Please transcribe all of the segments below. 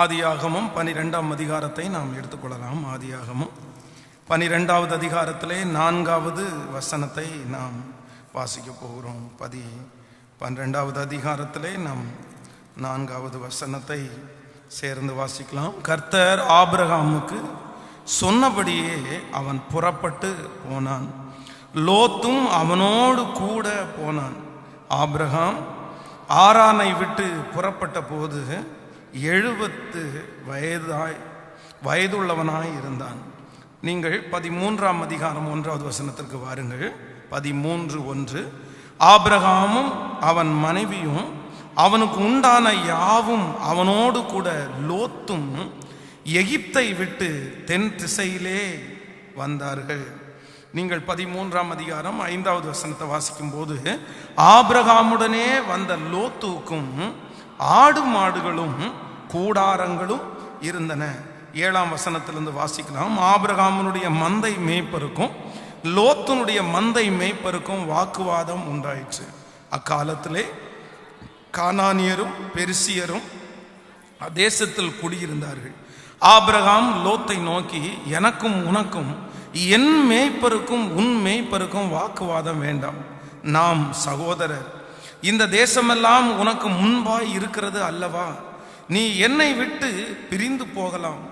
ஆதியாகமும் பனிரெண்டாம் அதிகாரத்தை நாம் எடுத்துக்கொள்ளலாம். ஆதியாகமும் பனிரெண்டாவது அதிகாரத்திலே நான்காவது வசனத்தை நாம் வாசிக்க போகிறோம். பதி பன்னிரெண்டாவது அதிகாரத்திலே நாம் நான்காவது வசனத்தை சேர்ந்து வாசிக்கலாம். கர்த்தர் ஆபிரகாமுக்கு சொன்னபடியே அவன் புறப்பட்டு போனான். லோத்தும் அவனோடு கூட போனான். ஆபிரகாம் ஆரானை விட்டு புறப்பட்ட போது எழுபத்து வயதாய் வயதுள்ளவனாய் இருந்தான். நீங்கள் பதிமூன்றாம் அதிகாரம் ஒன்றாவது வசனத்திற்கு வாருங்கள். பதிமூன்று ஒன்று. ஆபிரகாமும் அவன் மனைவியும் அவனுக்கு உண்டான யாவும் அவனோடு கூட லோத்தும் எகிப்தை விட்டு தென் திசையிலே வந்தார்கள். நீங்கள் பதிமூன்றாம் அதிகாரம் ஐந்தாவது வசனத்தை வாசிக்கும் போது ஆபிரகாமுடனே வந்த லோத்துக்கும் ஆடு மாடுகளும் கூடாரங்களும் இருந்தன. ஏழாம் வசனத்திலிருந்து வாசிக்கலாம். ஆபிரகாமனுடைய மந்தை மேய்ப்பருக்கும் லோத்துனுடைய மந்தை மேய்ப்பருக்கும் வாக்குவாதம் உண்டாயிற்று. அக்காலத்திலே கானானியரும் பெருசியரும் தேசத்தில் குடியிருந்தார்கள். ஆபிரகாம் லோத்தை நோக்கி எனக்கும் உனக்கும் என் மேய்ப்பருக்கும் உன் மேய்ப்பருக்கும் வாக்குவாதம் வேண்டாம். நாம் சகோதரர் இந்த தேசமெல்லாம் உனக்கு முன்பாய் இருக்கிறது அல்லவா? நீ என்னை விட்டு பிரிந்து போகலாம்.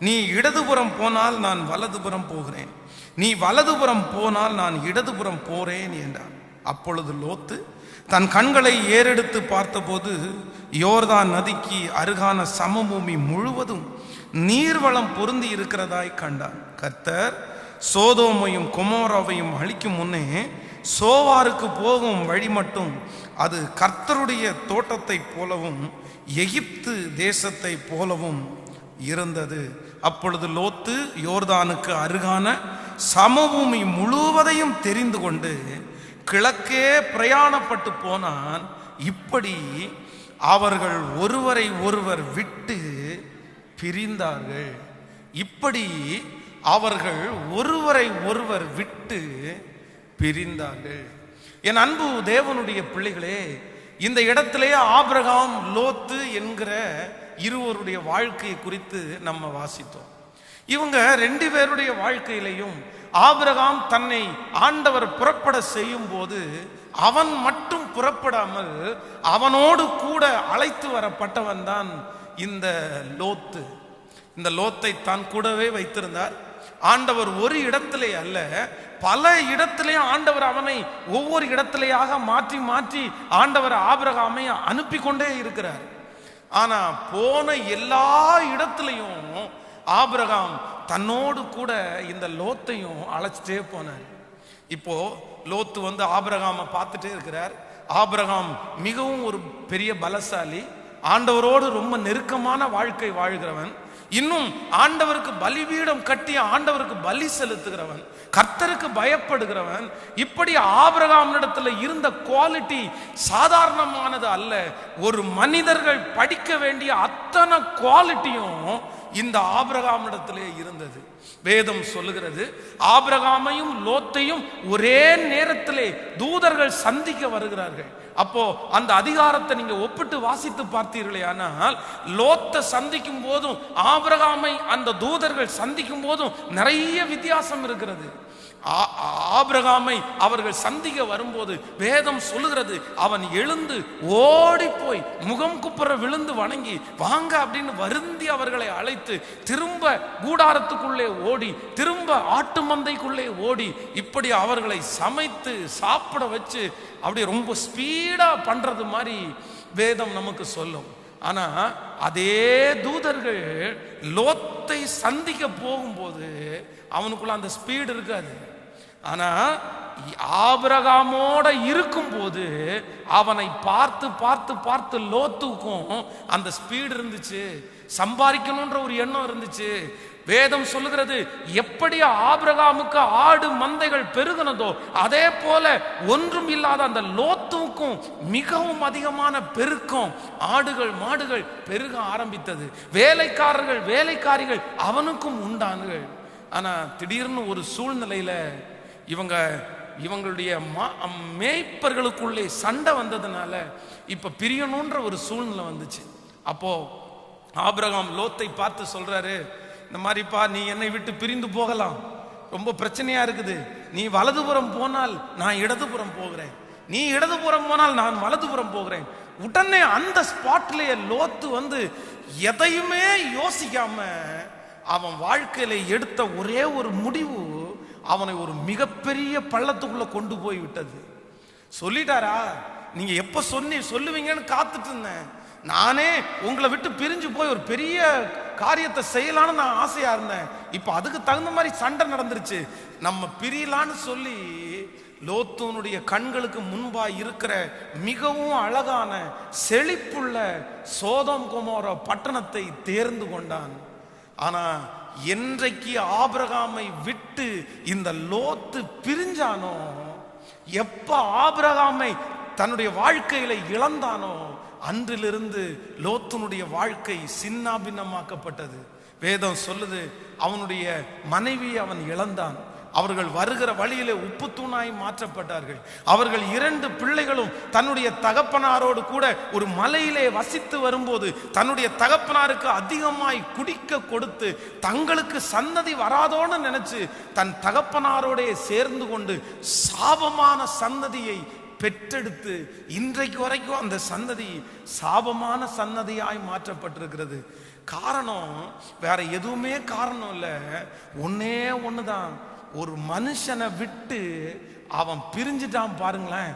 நீ இடதுபுறம் போனால் நான் வலதுபுறம் போகிறேன். நீ வலதுபுறம் போனால் நான் இடதுபுறம் போறேன் என்றான். அப்பொழுது லோத்து தன் கண்களை ஏறெடுத்து பார்த்தபோது யோர்தான் நதிக்கு அருகான சமபூமி முழுவதும் நீர்வளம் பொருந்தி இருக்கிறதாய் கண்டான். கர்த்தர் சோதோமையும் குமோராவையும் அழிக்கும் முன்னே சோவாருக்கு போகும் வழி மட்டும் அது கர்த்தருடைய தோட்டத்தை போலவும் எகிப்து தேசத்தை போலவும் இருந்தது. அப்பொழுது லோத்து யோர்தானுக்கு அருகான சமபூமி முழுவதையும் தெரிந்து கொண்டு கிழக்கே பிரயாணப்பட்டு போனான். இப்படி அவர்கள் ஒருவரை ஒருவர் விட்டு பிரிந்தார்கள். இப்படி அவர்கள் ஒருவரை ஒருவர் விட்டு பிரிந்தார்கள். என் அன்பு தேவனுடைய பிள்ளைகளே இந்த இடத்திலே ஆபிரகாம் லோத்து என்கிற இருவருடைய வாழ்க்கை குறித்து நம்ம வாசித்தோம். இவங்க ரெண்டு பேருடைய வாழ்க்கையிலையும் ஆபிரகாம் தன்னை ஆண்டவர் புறப்பட செய்யும் போது அவன் மட்டும் புறப்படாமல் அவனோடு கூட அழைத்து வரப்பட்டவன் தான் இந்த லோத்து. இந்த லோத்தை தான் கூடவே வைத்திருந்தார். ஆண்டவர் ஒரு இடத்திலே அல்ல பல இடத்திலே ஆண்டவர் அவனை ஒவ்வொரு இடத்திலேயாக மாற்றி மாற்றி ஆண்டவர் ஆபிரகாமை அனுப்பி கொண்டே இருக்கிறார். ஆனா போன எல்லா இடத்துலையும் ஆபிரகாம் தன்னோடு கூட இந்த லோத்தையும் அழைச்சிட்டே போனார். இப்போ லோத்து வந்து ஆபிரகாமை பார்த்துட்டே இருக்கிறார். ஆபிரகாம் மிகவும் ஒரு பெரிய பலசாலி ஆண்டவரோடு ரொம்ப நெருக்கமான வாழ்க்கை வாழ்கிறவன். இன்னும் ஆண்டவருக்கு பலிபீடம் கட்டி ஆண்டவருக்கு பலி செலுத்துகிறவன் கர்த்தருக்கு பயப்படுகிறவன் இப்படி ஆபிரகாமிடத்துல இருந்த குவாலிட்டி சாதாரணமானது அல்ல. ஒரு மனிதர்கள் படிக்க வேண்டிய அத்தனை குவாலிட்டியும் இந்த ஆபிரகாமிடத்திலே இருந்தது. வேதம் சொல்லுகிறது ஆபிரகாமையும் லோத்தையும் ஒரே நேரத்திலே தூதர்கள் சந்திக்க வருகிறார்கள். அப்போ அந்த அதிகாரத்தை நீங்க ஒப்பிட்டு வாசித்து பார்த்தீர்களே ஆனால் லோத்தை சந்திக்கும் போதும் ஆபிரகாமை அந்த தூதர்கள் சந்திக்கும் போதும் நிறைய வித்தியாசம் இருக்கிறது. ஆபிரகாமை அவர்கள் சந்திக்க வரும்போது வேதம் சொல்லுகிறது அவன் எழுந்து ஓடி போய் முகம் குப்புற விழுந்து வணங்கி வாங்க அப்படின்னு வருந்தி அவர்களை அழைத்து திரும்ப கூடாரத்துக்குள்ளே ஓடி திரும்ப ஆட்டு மந்தைக்குள்ளே ஓடி இப்படி அவர்களை சமைத்து சாப்பிட வச்சு அப்படியே ரொம்ப ஸ்பீடா பண்றது மாதிரி வேதம் நமக்கு சொல்லும். ஆனா அதே தூதர்கள் லோத்தை சந்திக்க போகும்போது அவனுக்குள்ள அந்த ஸ்பீடு இருக்காது. ஆனா ஆபிரகாமோட இருக்கும்போது அவனை பார்த்து பார்த்து பார்த்து லோத்துக்கும் அந்த ஸ்பீடு இருந்துச்சு. சம்பாதிக்கணுன்ற ஒரு எண்ணம் இருந்துச்சு. வேதம் சொல்லுகிறது எப்படி ஆபிரகாமுக்கு ஆடு மந்தைகள் பெருகினதோ அதே போல ஒன்றும் இல்லாத அந்த லோத்துக்கும் மிகவும் அதிகமான பெருக்கம் ஆடுகள் மாடுகள் பெருக ஆரம்பித்தது. வேலைக்காரர்கள் வேலைக்காரிகள் அவனுக்கும் உண்டானுகள் ஆனா திடீர்னு ஒரு சூழ்நிலையில இவங்க இவங்களுடைய மா- மேய்ப்பர்களுக்குள்ளே சண்டை வந்ததுனால இப்ப பிரியணுன்ற ஒரு சூழ்நிலை வந்துச்சு. அப்போ ஆபிரகாம் லோத்தை பார்த்து சொல்றாரு இந்த மாதிரிப்பா நீ என்னை விட்டு பிரிந்து போகலாம். ரொம்ப பிரச்சனையா இருக்குது. நீ வலதுபுறம் போனால் நான் இடதுபுறம் போகிறேன். நீ இடதுபுறம் போனால் நான் வலதுபுறம் போகிறேன். உடனே அந்த ஸ்பாட்லயே லோத்து வந்து எதையுமே யோசிக்காம அவன் வாழ்க்கையில எடுத்த ஒரே ஒரு முடிவு அவனை ஒரு மிகப்பெரிய பள்ளத்துக்குள்ள கொண்டு போய் விட்டது. சொல்லிட்டாரா? நீங்க எப்ப சொன்னி சொல்லுவீங்கன்னு காத்துட்டு இருந்தேன். நானே உங்களை விட்டு பிரிஞ்சு போய் ஒரு பெரிய காரியத்தை செய்யலான்னு நான் ஆசையா இருந்தேன். இப்ப அதுக்கு தகுந்த மாதிரி சண்டை நடந்துருச்சு. நம்ம பிரியலான்னு சொல்லி லோத்தூனுடைய கண்களுக்கு முன்பாக இருக்கிற மிகவும் அழகான செழிப்புள்ள சோதம் குமார பட்டணத்தை தேர்ந்து கொண்டான். ஆனா என்றைக்கு ஆபிரகாமை விட்டு இந்த லோத்து பிரிஞ்சானோ எப்ப ஆபிரகாமை தன்னுடைய வாழ்க்கையில இழந்தானோ அன்றிலிருந்து லோத்துனுடைய வாழ்க்கை சின்னாபின்னமாக்கப்பட்டது. வேதம் சொல்லுது அவனுடைய மனைவி அவன் இழந்தான். அவர்கள் வருகிற வழியிலே உப்பு தூணாய் மாற்றப்பட்டார்கள். அவர்கள் இரண்டு பிள்ளைகளும் தன்னுடைய தகப்பனாரோடு கூட ஒரு மலையிலே வசித்து வரும்போது தன்னுடைய தகப்பனாருக்கு அதிகமாய் குடிக்க கொடுத்து தங்களுக்கு சந்ததி வராதோன்னு நினைச்சு தன் தகப்பனாரோடைய சேர்ந்து கொண்டு சாபமான சந்ததியை பெற்றெடுத்து இன்றைக்கு வரைக்கும் அந்த சந்ததி சாபமான சந்ததியாய் மாற்றப்பட்டிருக்கிறது. காரணம் வேற எதுவுமே காரணம் இல்லை. ஒன்னே தான் ஒரு மனுஷனை விட்டு அவன் பிரிஞ்சிட்டான் பாருங்களேன்.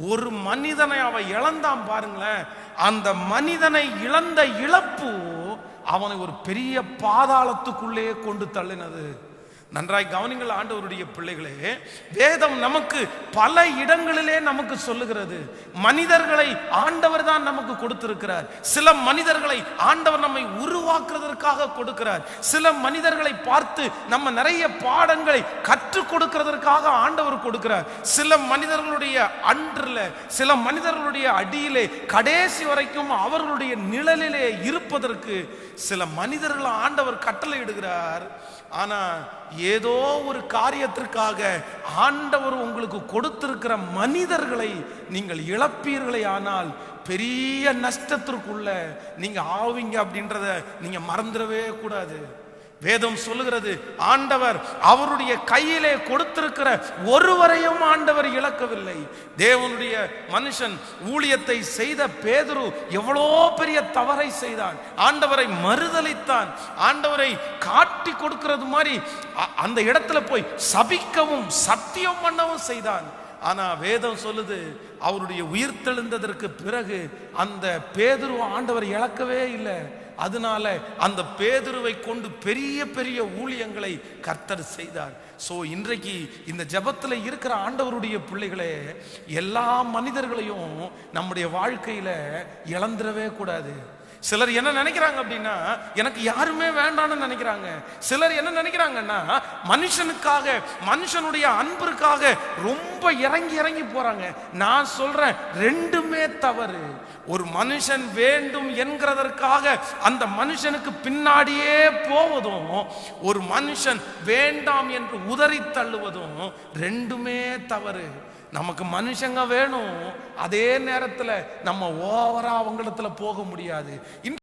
ஒரு மனிதனை அவன் இழந்தான் பாருங்களேன். அந்த மனிதனை இழந்த இழப்பு அவனை ஒரு பெரிய பாதாளத்துக்குள்ளே கொண்டு தள்ளினது. நன்றாய் கவனிங்கள் ஆண்டவருடைய பிள்ளைகளே வேதம் நமக்கு பல இடங்களிலே நமக்கு சொல்லுகிறது. மனிதர்களை ஆண்டவர் தான் நமக்கு கொடுத்திருக்கிறார். சில மனிதர்களை ஆண்டவர் நம்மை உருவாக்குறதற்காக கொடுக்கிறார். சில மனிதர்களை பார்த்து நம்ம நிறைய பாடங்களை கற்றுக் கொடுக்கிறதற்காக ஆண்டவர் கொடுக்கிறார். சில மனிதர்களுடைய அன்றில் சில மனிதர்களுடைய அடியிலே கடைசி வரைக்கும் அவர்களுடைய நிழலிலே இருப்பதற்கு சில மனிதர்களை ஆண்டவர் கட்டளை இடுகிறார் ஆனா ஏதோ ஒரு காரியத்திற்காக ஆண்டவர் உங்களுக்கு கொடுத்திருக்கிற மனிதர்களை நீங்கள் இழப்பீர்களே ஆனால் பெரிய நஷ்டத்திற்குள்ள நீங்க ஆவீங்க அப்படின்றத நீங்க மறந்துடவே கூடாது. வேதம் சொல்லுகிறது ஆண்டவர் அவருடைய கையிலே கொடுத்திருக்கிற ஒருவரையும் ஆண்டவர் இழக்கவில்லை. தேவனுடைய மனுஷன் ஊழியத்தை செய்த பேதுரு எவ்வளோ பெரிய தவறை செய்தான். ஆண்டவரை மறுதலித்தான். ஆண்டவரை காட்டி கொடுக்கிறது மாதிரி அ- அந்த இடத்துல போய் சபிக்கவும் சத்தியம் பண்ணவும் செய்தான். ஆனா வேதம் சொல்லுது அவருடைய உயிர் தெழுந்ததற்கு பிறகு அந்த பேதுரு ஆண்டவர் இழக்கவே இல்லை. அதனால அந்த பேதுருவை கொண்டு பெரிய பெரிய ஊழியங்களை கர்த்தர் செய்தார். சோ இன்றைக்கு இந்த ஜெபத்துல இருக்கிற ஆண்டவருடைய பிள்ளைகளே எல்லா மனிதர்களையும் நம்முடைய வாழ்க்கையில இழந்துடவே கூடாது. சிலர் என்ன நினைக்கிறாங்க அப்படின்னா எனக்கு யாருமே வேண்டாம்னு நினைக்கிறாங்க. சிலர் என்ன நினைக்கிறாங்கன்னா மனுஷனுக்காக மனுஷனுடைய அன்பிற்காக ரொம்ப இறங்கி இறங்கி போறாங்க. நான் சொல்றேன் ரெண்டுமே தவறு. ஒரு மனுஷன் வேண்டும் என்கிறதற்காக அந்த மனுஷனுக்கு பின்னாடியே போவதும் ஒரு மனுஷன் வேண்டாம் என்று உதறி தள்ளுவதும் ரெண்டுமே தவறு. நமக்கு மனுஷங்க வேணும். அதே நேரத்தில் நம்ம ஓவரா அவங்களிடத்துல போக முடியாது.